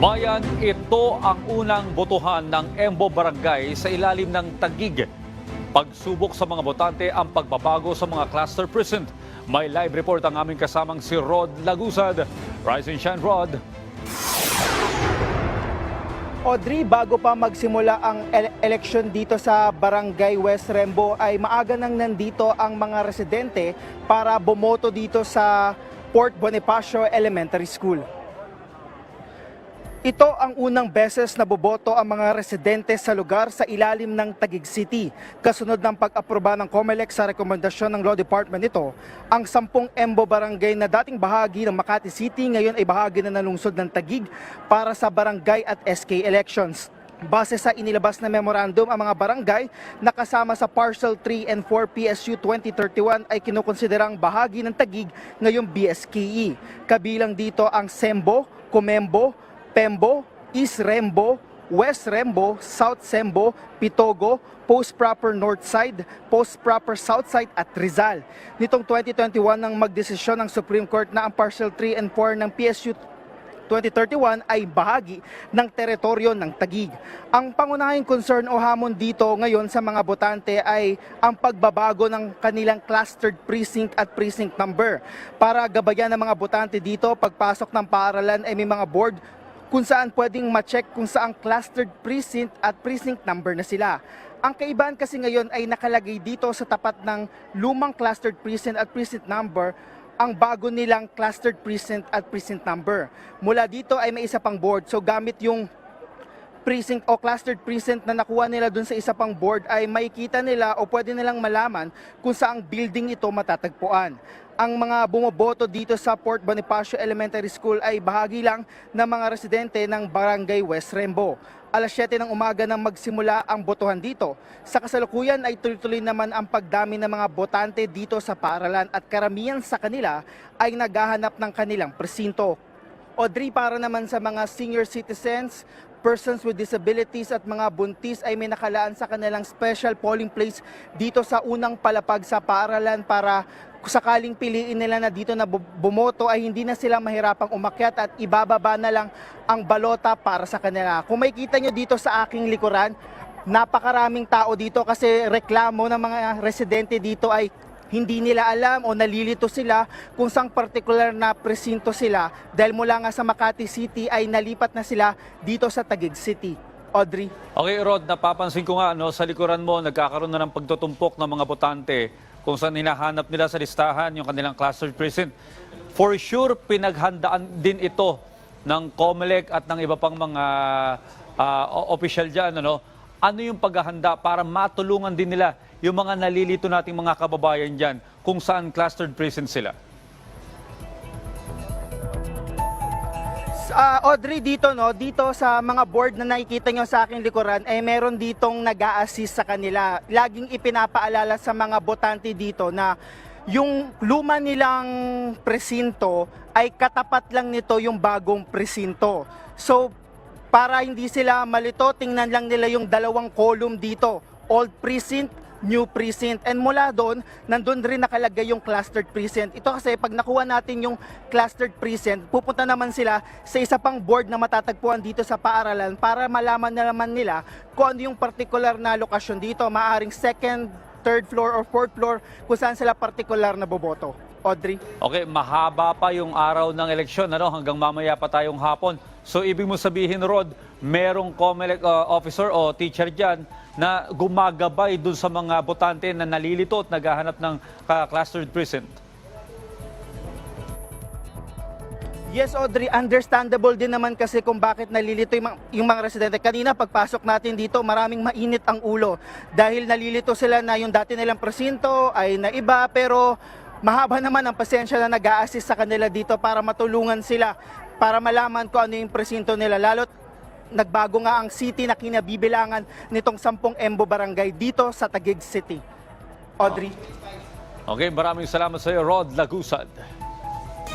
Bayan, ito ang unang botohan ng Embo Barangay sa ilalim ng Tagig. Pagsubok sa mga botante ang pagbabago sa mga cluster precinct. May live report ang aming kasamang si Rod Lagusad. Rise and shine, Rod. Audrey, bago pa magsimula ang ele- eleksyon dito sa Barangay West Rembo ay maaga nang nandito ang mga residente para bumoto dito sa Port Bonifacio Elementary School. Ito ang unang beses na boboto ang mga residente sa lugar sa ilalim ng Taguig City. Kasunod ng pag-aproba ng COMELEC sa rekomendasyon ng Law Department nito, ang sampung Embo Barangay na dating bahagi ng Makati City ngayon ay bahagi na ng lungsod ng Taguig para sa barangay at SK elections. Base sa inilabas na memorandum, ang mga barangay na kasama sa Parcel 3 and 4 PSU 2031 ay kinukonsiderang bahagi ng Tagig ngayong BSKE. Kabilang dito ang Sembo, Comembo, Pembo, East Rembo, West Rembo, South Sembo, Pitogo, Post Proper North Side, Post Proper South Side at Rizal. Nitong 2021 nang magdesisyon ng Supreme Court na ang Parcel 3 and 4 ng PSU 2031 ay bahagi ng teritoryo ng Tagig. Ang pangunahing concern o hamon dito ngayon sa mga botante ay ang pagbabago ng kanilang clustered precinct at precinct number. Para gabayan ng mga botante dito, pagpasok ng paaralan ay may mga board kung saan pwedeng ma-check kung saang clustered precinct at precinct number na sila. Ang kaibahan kasi ngayon ay nakalagay dito sa tapat ng lumang clustered precinct at precinct number ang bago nilang clustered precinct at precinct number. Mula dito ay may isa pang board. So gamit yung precinct o clustered precinct na nakuha nila dun sa isa pang board ay makikita nila o pwede nilang malaman kung saang building ito matatagpuan. Ang mga bumoboto dito sa Port Bonifacio Elementary School ay bahagi lang ng mga residente ng Barangay West Rembo. Alas 7 ng umaga nang magsimula ang botohan dito. Sa kasalukuyan ay tuloy-tuloy naman ang pagdami ng mga botante dito sa paaralan at karamihan sa kanila ay naghahanap ng kanilang presinto. Audrey, para naman sa mga senior citizens, persons with disabilities at mga buntis ay may nakalaan sa kanilang special polling place dito sa unang palapag sa paaralan para sakaling piliin nila na dito na bu- bumoto ay hindi na sila mahirapang umakyat at ibababa na lang ang balota para sa kanila. Kung makikita nyo dito sa aking likuran, napakaraming tao dito kasi reklamo ng mga residente dito ay hindi nila alam o nalilito sila kung saang particular na presinto sila dahil mula nga sa Makati City ay nalipat na sila dito sa Taguig City. Audrey? Okay, Rod, napapansin ko nga no, sa likuran mo, nagkakaroon na ng pagtutumpok ng mga botante kung saan hinahanap nila sa listahan yung kanilang cluster precinct. For sure, pinaghandaan din ito ng COMELEC at ng iba pang mga ah, o- official dyan. Ano? ano yung paghahanda para matulungan din nila yung mga nalilito nating mga kababayan dyan kung saan clustered precinct sila? Ah, Audrey dito no, dito sa mga board na nakikita nyo sa aking likuran ay meron ditong nag assist sa kanila. Laging ipinapaalala sa mga botante dito na yung luma nilang presinto ay katapat lang nito yung bagong presinto. So para hindi sila malito, tingnan lang nila yung dalawang column dito. Old precinct, new precinct. And mula doon, nandun rin nakalagay yung clustered precinct. Ito kasi pag nakuha natin yung clustered precinct, pupunta naman sila sa isa pang board na matatagpuan dito sa paaralan para malaman na naman nila kung ano yung particular na lokasyon dito. Maaring second, third floor or fourth floor kung saan sila particular na boboto. Audrey? Okay, mahaba pa yung araw ng eleksyon, ano, hanggang mamaya pa tayong hapon. So, ibig mo sabihin, Rod, merong COMELEC uh, officer o teacher dyan na gumagabay dun sa mga botante na nalilito at naghahanap ng uh, clustered precinct. Yes, Audrey, understandable din naman kasi kung bakit nalilito yung, mga- yung mga residente. Kanina, pagpasok natin dito, maraming mainit ang ulo dahil nalilito sila na yung dati nilang presinto ay naiba pero mahaba naman ang pasensya na nag assist sa kanila dito para matulungan sila para malaman kung ano yung presinto nila. Lalo't nagbago nga ang city na kinabibilangan nitong sampung Embo Barangay dito sa Taguig City. Audrey? Okay, maraming salamat sa iyo, Rod Lagusad.